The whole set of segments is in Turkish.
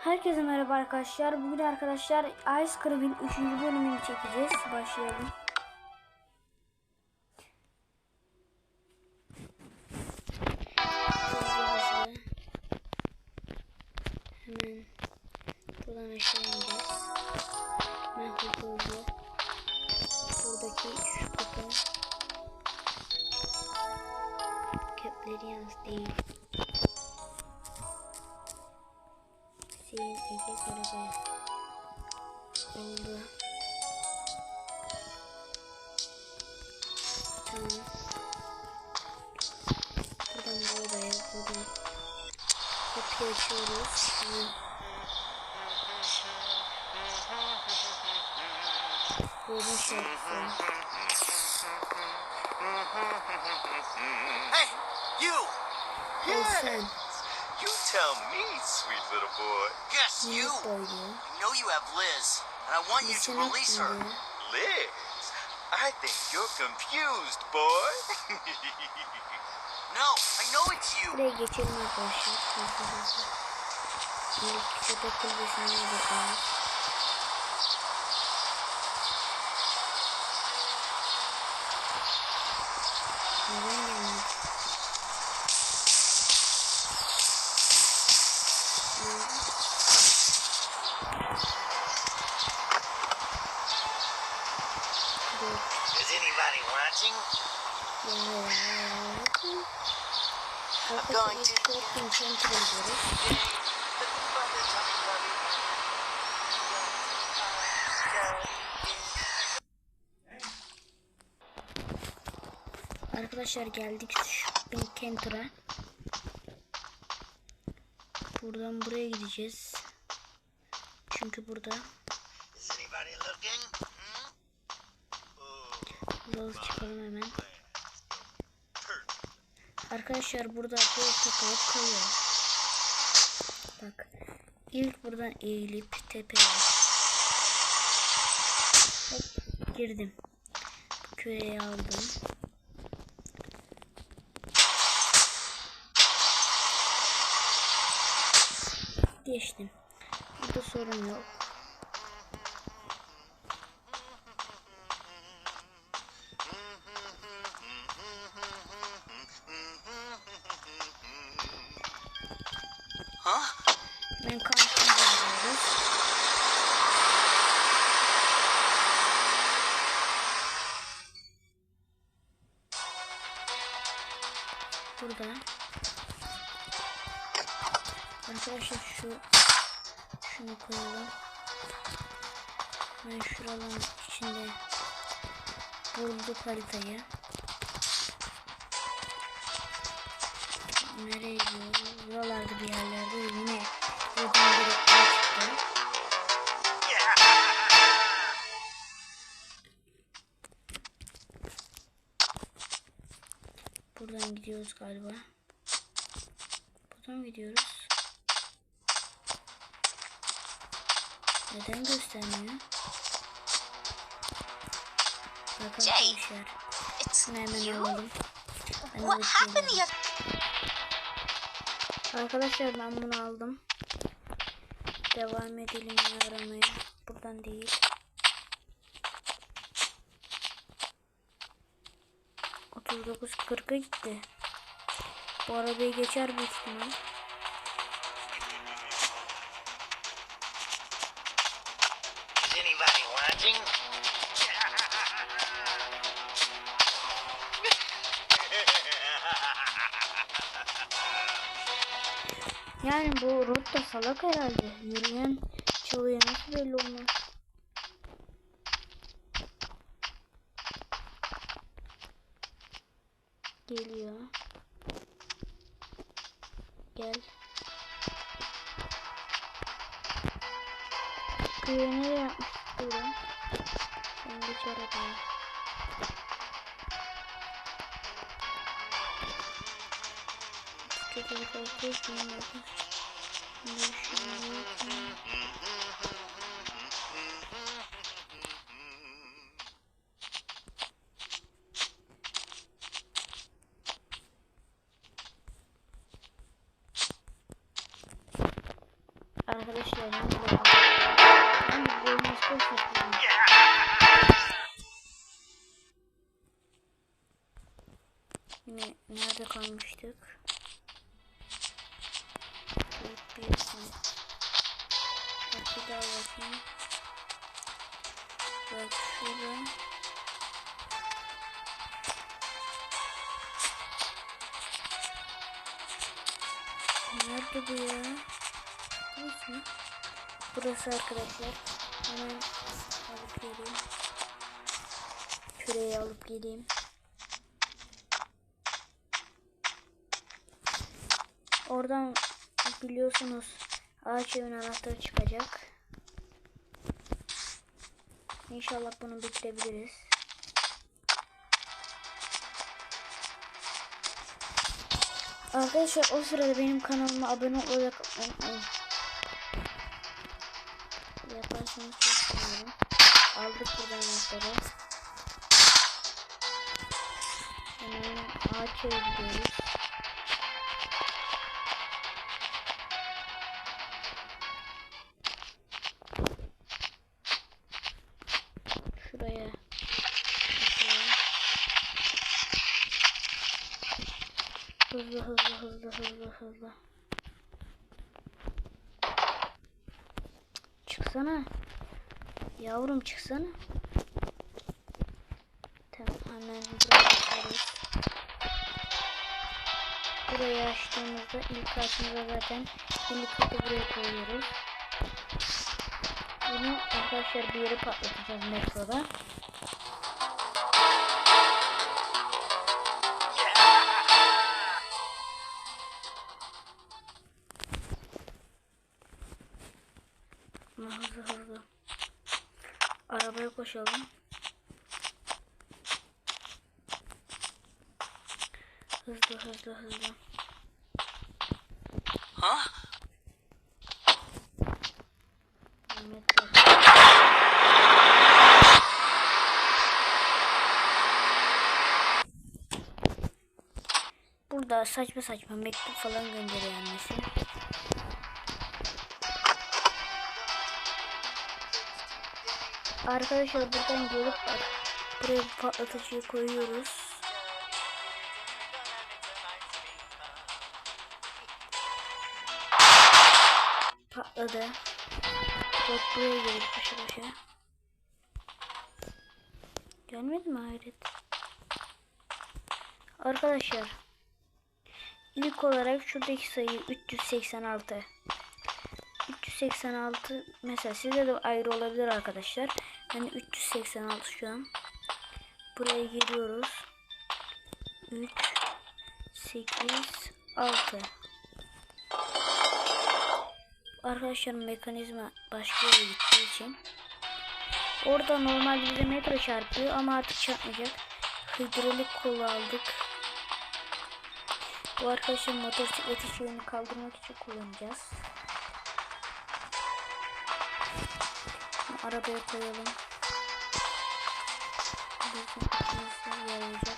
Herkese merhaba arkadaşlar. Bugün arkadaşlar Ice Cream'in 3. bölümünü çekeceğiz. Başlayalım. Kapıyı açıyoruz. Tamam. Robin şarkısı. Hey, you! Sen, You tell me, sweet little boy. Yes, you! I know you have Liz, and I want you to release her. Liz, I think you're confused, boy. Buraya geçelim arkadaşlar. İlk köpek kulübesine bakalım. Neden ilk kontrol ediyoruz. Arkadaşlar geldik Shopping Center'a. Buradan buraya gideceğiz. Çünkü burada looking? Hmm? Çıkalım hemen. Arkadaşlar burada bu takılıp kalıyor. Bak. ilk buradan eğilip tepeye. Hop girdim. Küreyi aldım. Geçtim. Burada sorun yok. Ben kampına gidiyoruz. Burada. Arkadaşlar şu şunu koyalım. Ben şuraların içinde bulduk haritayı. Nereye gidiyor? Buralarda bir yerlerde yine buradan direkt çıktı. Buradan gidiyoruz galiba. Buradan gidiyoruz? Neden göstermiyor? Arkadaşlar. It's Şunu hemen alalım. Ben What happened Arkadaşlar ben bunu aldım. Devam edelim aramaya. Buradan değil. Dokuz kırka gitti. Bu arabayı geçer büyük ihtimal. Yani bu rot da salak herhalde. Yürüyen çalıyor nasıl belli olmaz. Kötü bir Burası arkadaşlar. Hemen alıp geleyim. Küreyi alıp geleyim. Oradan biliyorsunuz ağaç evin anahtarı çıkacak. İnşallah bunu bitirebiliriz. Arkadaşlar o sırada benim kanalıma abone olarak çok sevinirim. Aldık buradan anahtarı. Hemen ağaç gidiyoruz. Şuraya. Hızlı hızlı hızlı hızlı hızlı. Çıksana. Yavrum çıksana. Tamam hemen buraya açarız. Burayı açtığımızda ilk karşımıza zaten helikopter buraya koyuyoruz. Bunu arkadaşlar bir yere patlatacağız metroda. Koşalım. Hızlı hızlı hızlı. Metro. Burada saçma saçma mektup falan gönderiyor annesi. Arkadaşlar buradan gelip bak. Buraya patlatıcıyı koyuyoruz. Patladı. Bak buraya gelip paşa paşa. Gelmedi mi hayret? Arkadaşlar. İlk olarak şuradaki sayı 386. 386 mesela size de ayrı olabilir arkadaşlar. Yani 386 şu an. Buraya giriyoruz. 3 8 6 Arkadaşlar mekanizma başka yere gittiği için Orada normalde bize metro çarpıyor ama artık çarpmayacak. Hidrolik kolu aldık. Bu arkadaşlar motosiklet işlerini kaldırmak için kullanacağız. Arabaya koyalım. Bizim yarayacak.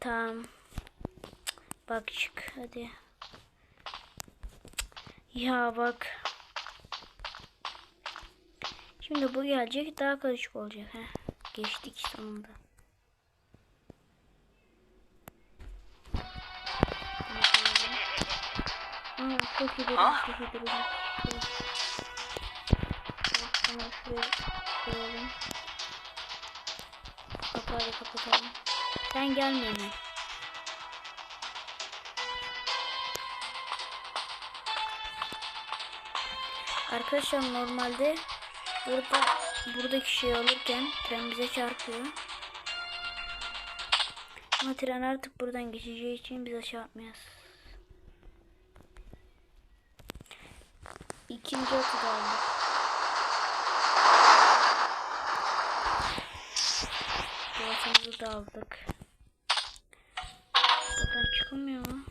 Tamam. Bak çık hadi. Ya bak. Şimdi bu gelecek daha karışık olacak. Heh. Geçtik sonunda. Çok iyi dedim, Ha? çok iyi dedim. Hemen şuraya koyalım. Kapağı da kapatalım. Sen gelme hemen. Arkadaşlar normalde burada buradaki şey alırken tren bize çarpıyor. Ama tren artık buradan geçeceği için bize çarpmaz. İkinci aldık. Bu atımızı da aldık. Buradan çıkamıyor mu?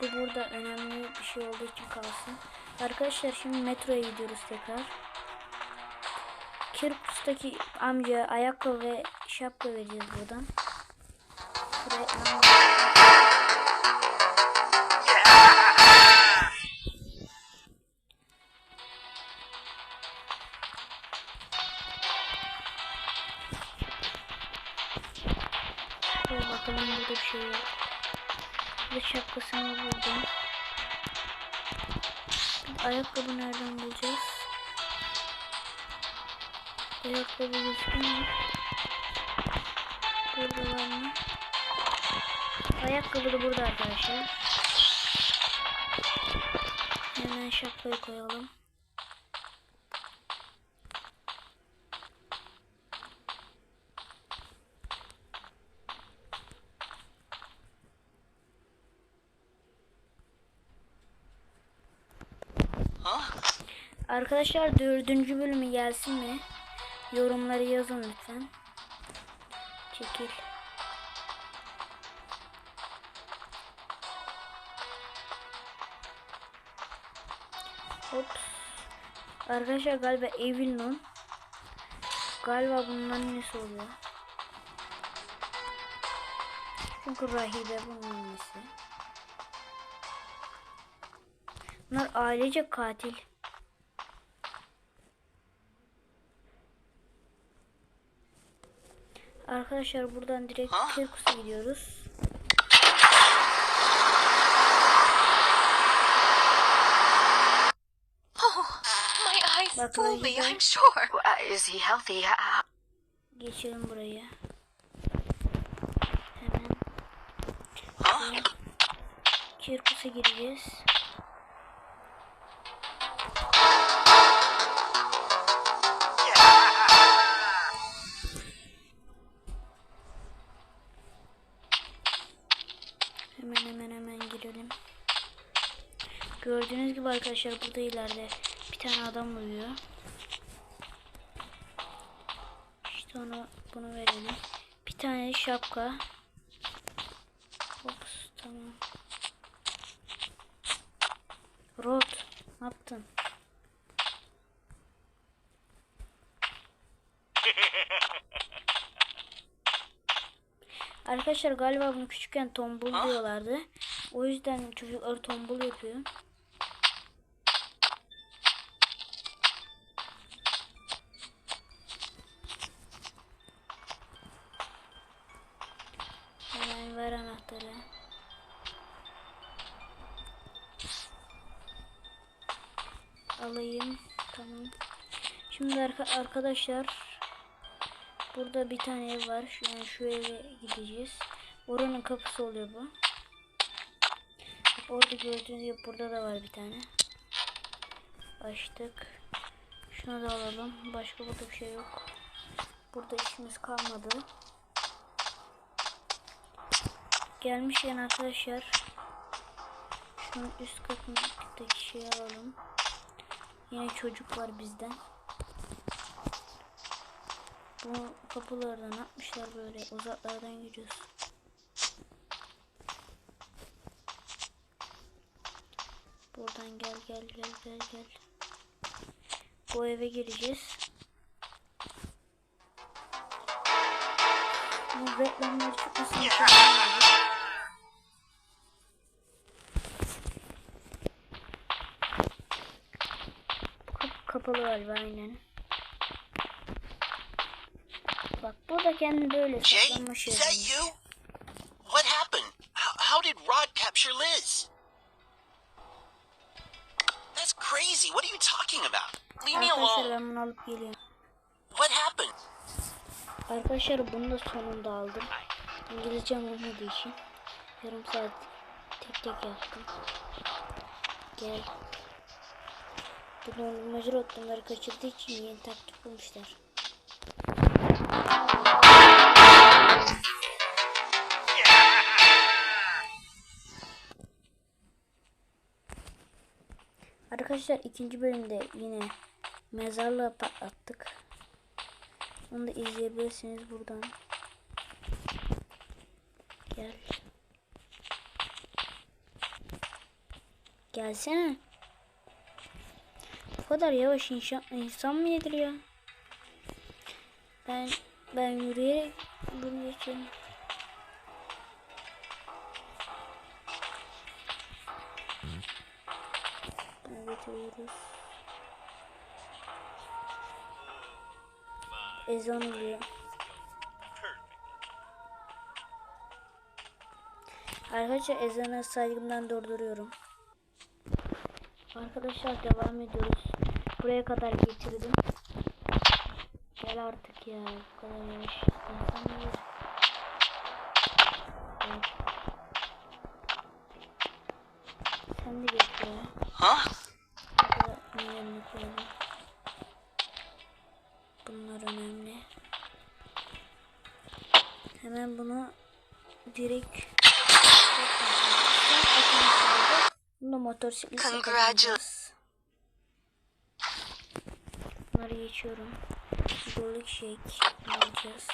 Bu burada önemli bir şey olduğu için kalsın. Arkadaşlar şimdi metroya gidiyoruz tekrar. Kirkus'taki amca ayakkabı ve şapka vereceğiz buradan. Buraya şapkasını buldum. Ayakkabı nereden bulacağız? Ayakkabı gözüküyor mu? Burada var mı? Ayakkabı da burada arkadaşlar. Hemen şapkayı koyalım. Arkadaşlar dördüncü bölümü gelsin mi? Yorumları yazın lütfen. Çekil. Hops. Arkadaşlar galiba Evil Nun. Galiba bunun annesi oluyor. Çünkü rahibe bunun annesi. Bunlar ailece katil. Arkadaşlar buradan direkt? Kirkus'a gidiyoruz. Oh, my eyes Bak fool öyle me, gel. I'm sure. Uh, is he healthy? How, Geçelim buraya. Hemen? Kirkus'a gireceğiz. Arkadaşlar burada ileride bir tane adam uyuyor. İşte ona bunu verelim. Bir tane şapka. Ops tamam. Rod ne yaptın? Arkadaşlar galiba bunu küçükken tombul Ha? diyorlardı. O yüzden çocukları tombul yapıyor. Ver anahtarı. Alayım. Tamam. Şimdi arka arkadaşlar burada bir tane ev var. Şu, yani şu eve gideceğiz. Oranın kapısı oluyor bu. Orada gördüğünüz gibi burada da var bir tane. Açtık. Şunu da alalım. Başka burada bir şey yok. Burada işimiz kalmadı. Gelmişken arkadaşlar şunun üst katındaki şeyi alalım. Yine çocuk var bizden. Bu kapılardan atmışlar böyle uzaklardan gidiyoruz. Buradan gel gel gel gel gel. Bu eve gireceğiz. Bu reklamlar çıkmasın. Kapalı galiba aynen. Bak bu da kendi böyle Jay, saklanma is that you? What happened? How, how did Rod capture Liz? That's crazy. What are you talking about? Leave me Arkadaşlar alone. ben bunu alıp geliyorum. What happened? Arkadaşlar bunu da sonunda aldım. İngilizcem olmadığı için yarım saat tek tek yaptım. Gel. Bu dondurmacı rotları kaçırdığı için yeni taktik bulmuşlar. Arkadaşlar ikinci bölümde yine mezarlığı patlattık. Onu da izleyebilirsiniz buradan. Gel. Gelsene. Kadar yavaş insan, insan mı nedir ya? Ben ben yürüyerek bunu geçelim. Bunu getiriyoruz. Ezan oluyor. Arkadaşlar ezana saygımdan durduruyorum. Arkadaşlar devam ediyoruz. Buraya kadar getirdim. Gel artık ya. Bu kadar yavaş. Evet. Sen de geç ya. Koyalım. Bunlar önemli. Hemen bunu direkt Motosikletle Congratulations. Bunları geçiyorum. Golük shake alacağız.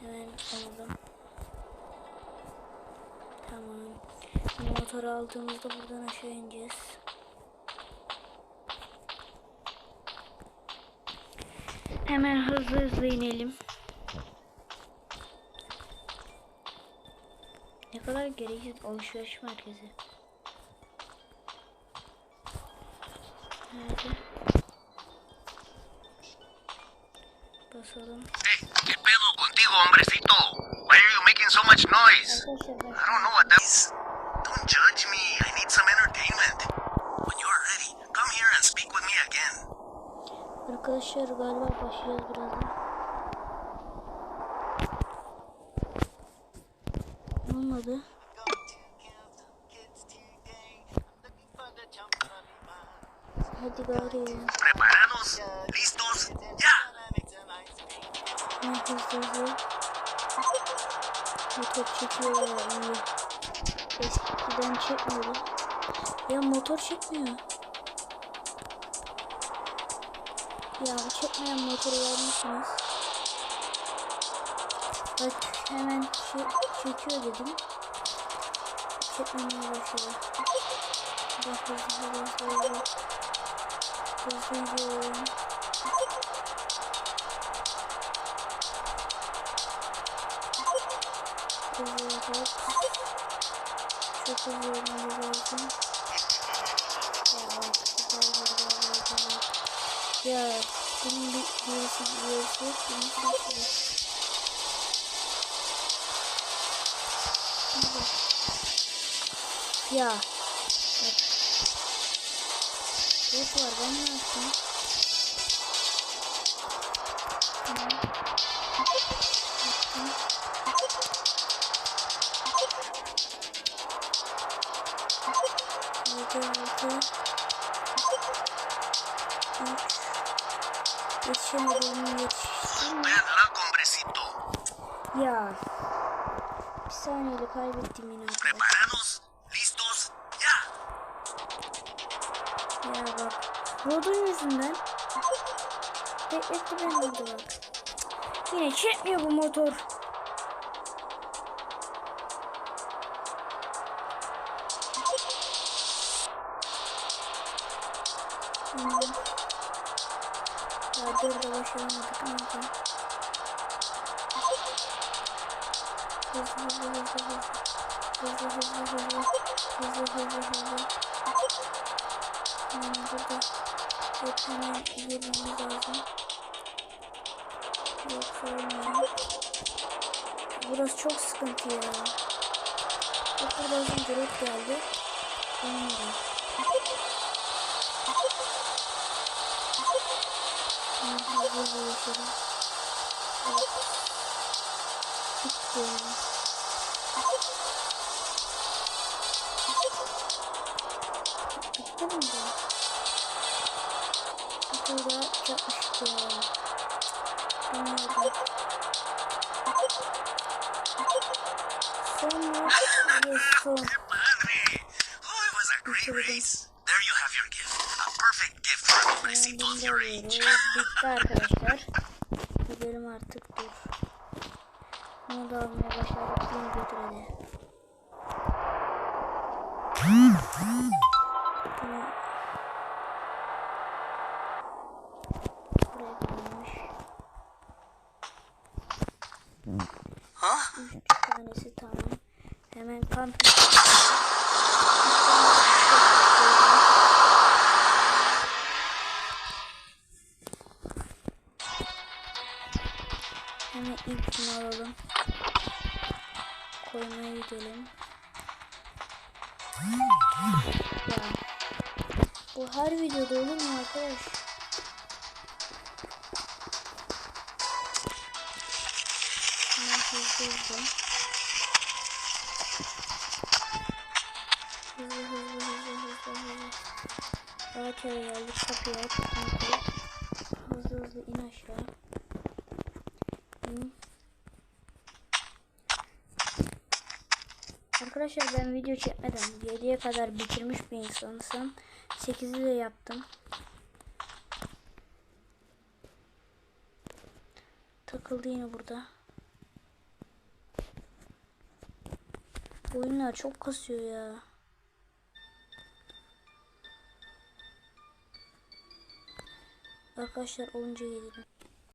Hemen alalım. Tamam. Motoru aldığımızda buradan aşağı ineceğiz. Hemen hızlı hızlı inelim. Ne kadar gereksiz alışveriş merkezi. Nerede? Basalım. Hey, ¿qué pedo contigo, hombrecito? Why are you making so much noise? I don't know what that is. Judge me. I need some entertainment. When you're ready, come here and speak with me again. Arkadaşlar galiba başlayacağız birazdan. Olmadı. Hadi gari. ¿Preparados? ¿Listos? ¡Ya! Ne hızlı hızlı. Motor çekiyor ya iyi. Eskiden çekmiyordu. Ya motor çekmiyor. Ya çekmeyen motoru vermişsiniz. Bak hemen şey, çekiyor dedim. Çekmemeye başladı. Bak hızlı hızlı hızlı. Hızlı gidiyorum. Olmamız lazım. Ya bunun bir birisi birisi yok. Bunun birisi yok. Ya. Bak. Boş var ben ne yapayım? Yetişemedim yetiştim. Ya. Bir saniyeyle kaybettim yine. ¿Preparados? ¿Listos? ¡Ya! Ya bak. Rodun yüzünden. Bekletti beni orada bak. Yine çekmiyor bu motor. Dur da başaramadık ama tamam. Hızlı hızlı hızlı hızlı. Hızlı hızlı hızlı. Hızlı hızlı hızlı. Hmm, burada yok hemen girmemiz lazım. Yoksa olmuyor. Burası çok sıkıntı ya. Bak burada red geldi. Olmadı. Bitti. Bitti mi bu? Burada yapmıştı. Bunları. Sonra yes, son. hum, hum. içeri geldik kapıyı. Hızlı hızlı in aşağı. Arkadaşlar ben video çekmeden 7'ye kadar bitirmiş bir insansam 8'i de yaptım. Takıldı yine burada. Bu oyunlar çok kasıyor ya. Arkadaşlar 10. yayın.